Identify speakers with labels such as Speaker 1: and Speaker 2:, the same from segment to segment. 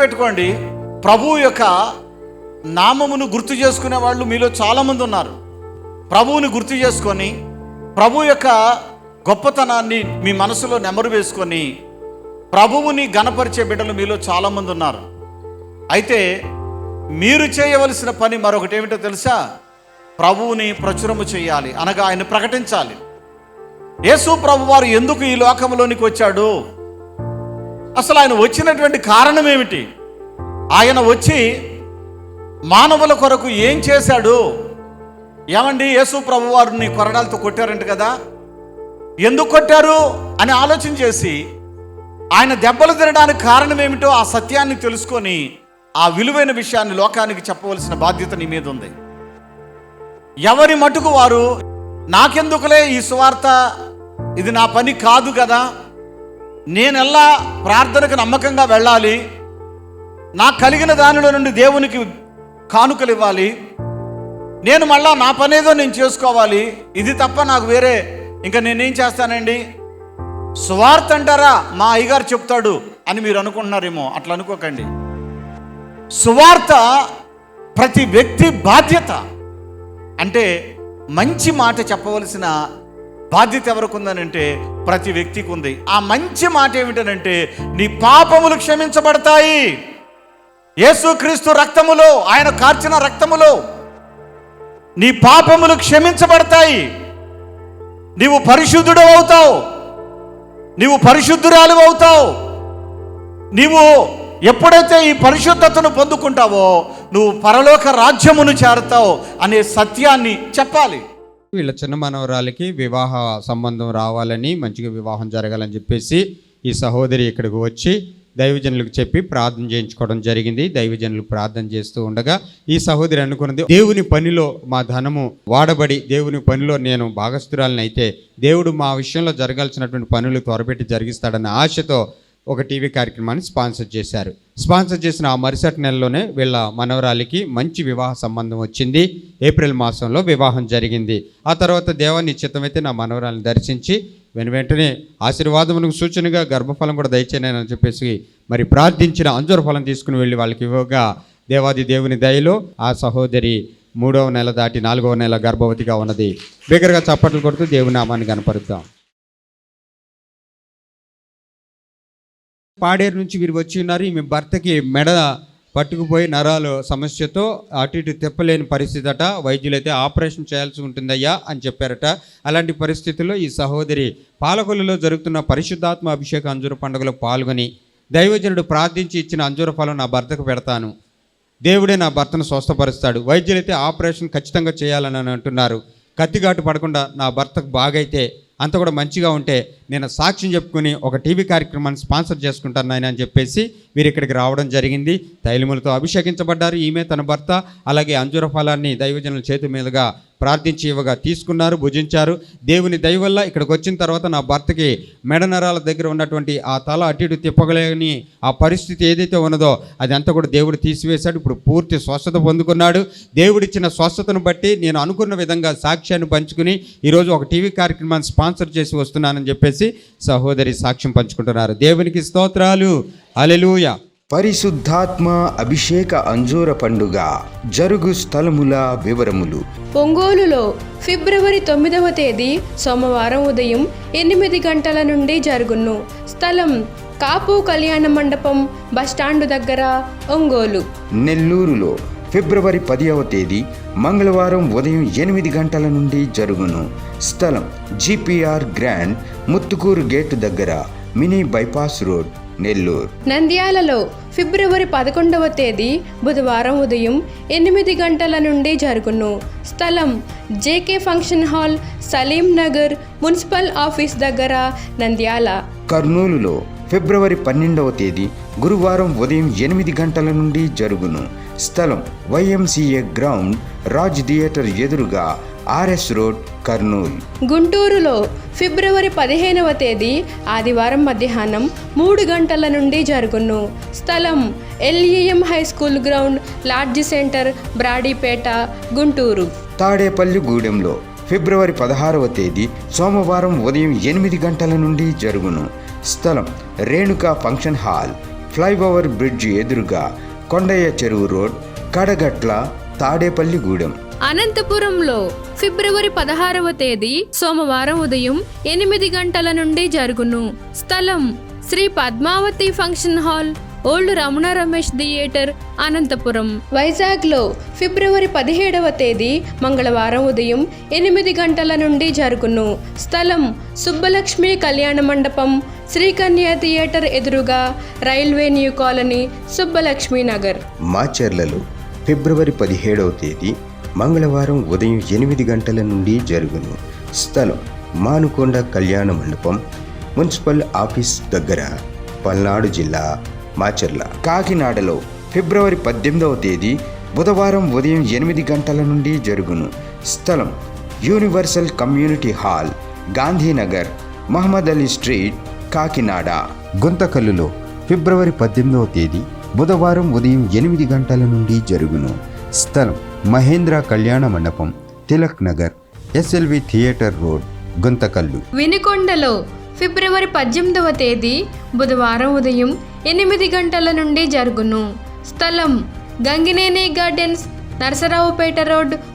Speaker 1: గుర్తుపెట్టుకోండి ప్రభు యొక్క నామమును గుర్తు చేసుకునే వాళ్ళు మీలో చాలామంది ఉన్నారు. ప్రభువుని గుర్తు చేసుకొని ప్రభు యొక్క గొప్పతనాన్ని మీ మనసులో నెమరు వేసుకొని ప్రభువుని గణపరిచే బిడ్డలు మీలో చాలామంది ఉన్నారు. అయితే మీరు చేయవలసిన పని మరొకటి ఏమిటో తెలుసా? ప్రభువుని ప్రచురము చేయాలి అనగా ఆయన ప్రకటించాలి. యేసు ప్రభు వారు ఎందుకు ఈ లోకంలోనికి వచ్చాడు? అసలు ఆయన వచ్చినటువంటి కారణం ఏమిటి? ఆయన వచ్చి మానవుల కొరకు ఏం చేశాడు? ఏమండి యేసు ప్రభు వారిని కొరడాలతో కొట్టారంట కదా? ఎందుకు కొట్టారు? అని ఆలోచన చేసి ఆయన దెబ్బలు తినడానికి కారణం ఏమిటో ఆ సత్యాన్ని తెలుసుకొని ఆ విలువైన విషయాన్ని లోకానికి చెప్పవలసిన బాధ్యత నీ మీద ఉంది. ఎవరి మటుకు వారు నాకెందుకులే ఈ సువార్త? ఇది నా పని కాదు కదా? నేనెల్లా ప్రార్థనకు నమ్మకంగా వెళ్ళాలి. నాకు కలిగిన దానిలో నుండి దేవునికి కానుకలు ఇవ్వాలి నేను మళ్ళా నా పనేదో నేను చేసుకోవాలి. ఇది తప్ప నాకు వేరే ఇంకా నేనేం చేస్తానండి? స్వార్థ అంటారా? మా అయ్యగారు చెప్తాడు అని మీరు అనుకుంటున్నారేమో అట్లా అనుకోకండి. సువార్త ప్రతి వ్యక్తి బాధ్యత. అంటే మంచి మాట చెప్పవలసిన బాధ్యత ఎవరికి ఉందనంటే ప్రతి వ్యక్తికి ఉంది ఆ మంచి మాట ఏమిటనంటే నీ పాపములు క్షమించబడతాయి. యేసుక్రీస్తు రక్తములో ఆయన కార్చిన రక్తములో నీ పాపములు క్షమించబడతాయి. నీవు పరిశుద్ధుడు అవుతావు. నీవు పరిశుద్ధురాలు అవుతావు. నీవు ఎప్పుడైతే ఈ పరిశుద్ధతను పొందుకుంటావో నువ్వు పరలోక రాజ్యమును చేరతావు అనే సత్యాన్ని చెప్పాలి.
Speaker 2: వీళ్ళ చిన్న మనవరాలకి వివాహ సంబంధం రావాలని మంచిగా వివాహం జరగాలని చెప్పేసి ఈ సహోదరి ఇక్కడికి వచ్చి దైవజనులకు చెప్పి ప్రార్థన చేయించుకోవడం జరిగింది. దైవజనులు ప్రార్థన చేస్తూ ఉండగా ఈ సహోదరి అనుకున్నది దేవుని పనిలో మా ధనము వాడబడి దేవుని పనిలో నేను భాగస్థురాలని అయితే దేవుడు మా విషయంలో జరగాల్సినటువంటి పనులు త్వరపెట్టి జరిగిస్తాడన్న ఆశతో ఒక టీవీ కార్యక్రమాన్ని స్పాన్సర్ చేశారు. స్పాన్సర్ చేసిన ఆ మరుసటి నెలలోనే వీళ్ళ మనవరాలికి మంచి వివాహ సంబంధం వచ్చింది. ఏప్రిల్ మాసంలో వివాహం జరిగింది. ఆ తర్వాత దేవాన్ని చిత్తమైతే నా మనవరాలను దర్శించి వెను వెంటనే ఆశీర్వాదమునకు సూచనగా గర్భఫలం కూడా దయచేయనని చెప్పేసి మరి ప్రార్థించిన అంజూర ఫలం తీసుకుని వెళ్ళి వాళ్ళకి ఇవ్వగా దేవాది దేవుని దయలో ఆ సహోదరి మూడవ నెల దాటి నాలుగవ నెల గర్భవతిగా ఉన్నది. బిగ్గరగా చప్పట్లు కొడుతూ దేవుని నామాన్ని కనపరుద్దాం పాడేరు నుంచి వీరు వచ్చి ఉన్నారు. ఈమె భర్తకి మెడ పట్టుకుపోయి నరాలు సమస్యతో అటు ఇటు తిప్పలేని పరిస్థితి అట వైద్యులైతే ఆపరేషన్ చేయాల్సి ఉంటుందయ్యా అని చెప్పారట. అలాంటి పరిస్థితుల్లో ఈ సహోదరి పాలకొల్లులో జరుగుతున్న పరిశుద్ధాత్మ అభిషేక అంజూర పండుగలో పాల్గొని దైవజనుడు ప్రార్థించి ఇచ్చిన అంజూర ఫలం నా భర్తకు పెడతాను. దేవుడే నా భర్తను స్వస్థపరుస్తాడు. వైద్యులైతే ఆపరేషన్ ఖచ్చితంగా చేయాలని అంటున్నారు. కత్తిఘాటు పడకుండా నా భర్తకు బాగైతే అంత కూడా మంచిగా ఉంటే నేను సాక్ష్యం చెప్పుకుని ఒక టీవీ కార్యక్రమాన్ని స్పాన్సర్ చేసుకుంటాను నాయన అని చెప్పేసి వీరు ఇక్కడికి రావడం జరిగింది. తైలములతో అభిషేకించబడ్డారు ఈమె తన భర్త. అలాగే అంజూర ఫలాన్ని దైవజనుల చేతి మీదుగా ప్రార్థించి ఇవ్వగా తీసుకున్నారు భుజించారు. దేవుని దయ వల్ల ఇక్కడికి వచ్చిన తర్వాత నా భర్తకి మెడ నరాల దగ్గర ఉన్నటువంటి ఆ తల అటు ఇటు తిప్పగలేని ఆ పరిస్థితి ఏదైతే ఉన్నదో అది కూడా దేవుడు తీసివేశాడు. ఇప్పుడు పూర్తి స్వస్థత పొందుకున్నాడు. దేవుడిచ్చిన స్వస్థతను బట్టి నేను అనుకున్న విధంగా సాక్ష్యాన్ని పంచుకుని ఈరోజు ఒక టీవీ కార్యక్రమాన్ని స్పాన్సర్ చేసి వస్తున్నానని చెప్పేసి సహోదరి సాక్ష్యం పంచుకుంటున్నారు. దేవునికి స్తోత్రాలు. అలెలుయా
Speaker 3: పరిశుద్ధాత్మ అభిషేక అంజూర పండుగ జరుగు స్థలముల వివరములు.
Speaker 4: ఒంగోలులో ఫిబ్రవరి తొమ్మిదవ తేదీ సోమవారం ఉదయం ఎనిమిది గంటల నుండి జరుగును. స్థలం కాపు కళ్యాణ మండపం బస్టాండు దగ్గర ఒంగోలు.
Speaker 3: నెల్లూరులో ఫిబ్రవరి పదివ తేదీ మంగళవారం ఉదయం ఎనిమిది గంటల నుండి జరుగును. స్థలం జిపిఆర్ గ్రాండ్ ముత్తుకూరు గేటు దగ్గర మినీ బైపాస్ రోడ్ నెల్లూరు.
Speaker 4: నంద్యాలలో ఫిబ్రవరి పదకొండవ తేదీ బుధవారం ఉదయం ఎనిమిది గంటల నుండి జరుగును. స్థలం JK function hall Saleem Nagar municipal office దగ్గర నంద్యాల.
Speaker 3: కర్నూలులో ఫిబ్రవరి పన్నెండవ తేదీ గురువారం ఉదయం ఎనిమిది గంటల నుండి జరుగును. స్థలం వైఎంసీఏ గ్రౌండ్ రాజ్ థియేటర్ ఎదురుగా ఆర్ఎస్ రోడ్ కర్నూలు.
Speaker 4: గుంటూరులో ఫిబ్రవరి పదిహేనవ తేదీ ఆదివారం మధ్యాహ్నం మూడు గంటల నుండి జరుగును. స్థలం LEM high school ground lodge centre Brodipet Guntur.
Speaker 3: Tadepalli గూడెంలో ఫిబ్రవరి పదహారవ తేదీ సోమవారం ఉదయం ఎనిమిది గంటల నుండి జరుగును. స్థలం Renuka function hall flyover bridge ఎదురుగా కొండయ్య చెరువు రోడ్ కడగట్ల తాడేపల్లిగూడెం
Speaker 4: అనంతపురంలో ఫిబ్రవరి పదహారవ తేదీ సోమవారం ఉదయం ఎనిమిది గంటల నుండి జరుగును. స్థలం Sri Padmavathi function hall old Ramana Ramesh theatre Anantapur. వైజాగ్లో ఫిబ్రవరి పదిహేడవ తేదీ మంగళవారం ఉదయం ఎనిమిది గంటల నుండి జరుగును. స్థలం సుబ్బలక్ష్మి కళ్యాణ మండపం శ్రీకన్య థియేటర్ ఎదురుగా railway new colony Subbalakshmi Nagar
Speaker 3: మాచర్లలో ఫిబ్రవరి పదిహేడవ తేదీ మంగళవారం ఉదయం ఎనిమిది గంటల నుండి జరుగును. స్థలం మానుకొండ కళ్యాణ మండపం మున్సిపల్ ఆఫీస్ దగ్గర పల్నాడు జిల్లా మాచర్ల. కాకినాడలో ఫిబ్రవరి పద్దెనిమిదవ తేదీ బుధవారం ఉదయం ఎనిమిది గంటల నుండి జరుగును. స్థలం universal community hall Gandhinagar Mohammed Ali street Kakinada. గుంతకల్లులో ఫిబ్రవరి పద్దెనిమిదవ తేదీ బుధవారం ఉదయం ఎనిమిది గంటల నుండి జరుగును. స్థలం మహేంద్ర కళ్యాణ మండపం Tilak Nagar SLV theatre road Guntakal.
Speaker 4: వినుకొండలో ఫిబ్రవరి పద్దెనిమిదవ తేదీ బుధవారం ఉదయం ఎనిమిది గంటల నుండి జరుగును. స్థలం గంగినేని గార్డెన్స్ నరసరావుపేట రోడ్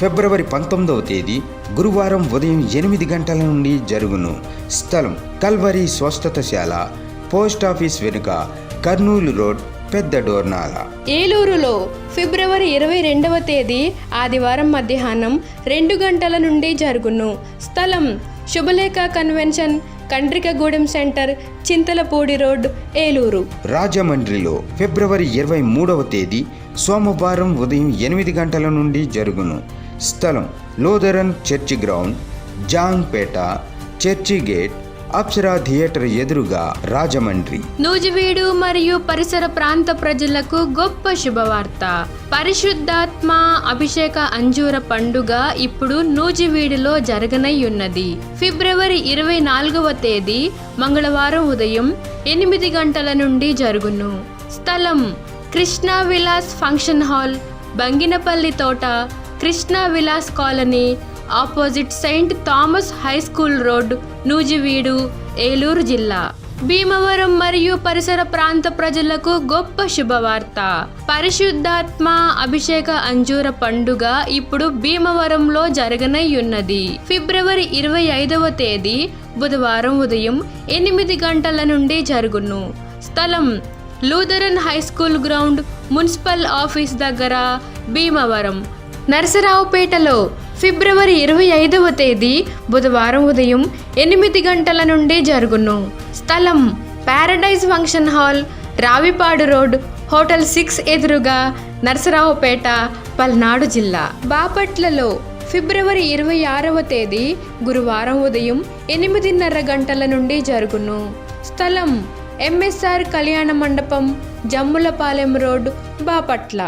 Speaker 3: ఫిబ్రవరి పంతొమ్మిదవ తేదీ గురువారం ఉదయం ఎనిమిది గంటల నుండి జరుగును. స్థలం కల్వరి స్వస్థతశాల పోస్ట్ ఆఫీస్ వెనుక కర్నూలు రోడ్ పెద్ద డోర్నాల.
Speaker 4: ఏలూరులో ఫిబ్రవరి ఇరవై రెండవ తేదీ ఆదివారం మధ్యాహ్నం రెండు గంటల నుండి జరుగును. స్థలం Subhalekha convention Kandrikagudem centre Chintalapudi road Eluru.
Speaker 3: రాజమండ్రిలో ఫిబ్రవరి ఇరవై మూడవ తేదీ సోమవారం ఉదయం ఎనిమిది గంటల నుండి జరుగును. స్థలం. Lutheran church ground Jangpet church gate Apsara theatre ఎదురుగా రాజమండ్రి.
Speaker 4: నూజివీడు మరియు పరిసర ప్రాంత ప్రజలకు గొప్ప శుభవార్త. పరిశుద్ధాత్మ అభిషేక అంజూర పండుగ ఇప్పుడు నూజివీడులో జరగనయ్యున్నది. ఫిబ్రవరి ఇరవై నాలుగవ తేదీ మంగళవారం ఉదయం ఎనిమిది గంటల నుండి జరుగును. స్థలం కృష్ణా విలాస్ ఫంక్షన్ హాల్ బంగినపల్లి తోట Krishna Vilas colony opposite saint Thomas high school road Nuzvid Eluru జిల్లా. భీమవరం మరియు పరిసర ప్రాంత ప్రజలకు గొప్ప శుభవార్త. పరిశుద్ధాత్మ అభిషేక అంజూర పండుగ ఇప్పుడు భీమవరంలో జరగనయ్యున్నది. ఫిబ్రవరి ఇరవై ఐదవ తేదీ బుధవారం ఉదయం ఎనిమిది గంటల నుండి జరుగును. స్థలం Lutheran high school ground municipal office దగ్గర భీమవరం. నరసరావుపేటలో ఫిబ్రవరి ఇరవై ఐదవ తేదీ బుధవారం ఉదయం ఎనిమిది గంటల నుండి జరుగును. స్థలం paradise function hall Ravipadu road hotel six ఎదురుగా నరసరావుపేట పల్నాడు జిల్లా. బాపట్లలో ఫిబ్రవరి ఇరవై ఆరవ తేదీ గురువారం ఉదయం ఎనిమిదిన్నర గంటల నుండి జరుగును. స్థలం ఎంఎస్ఆర్ కళ్యాణ మండపం జమ్ములపాలెం రోడ్ బాపట్ల.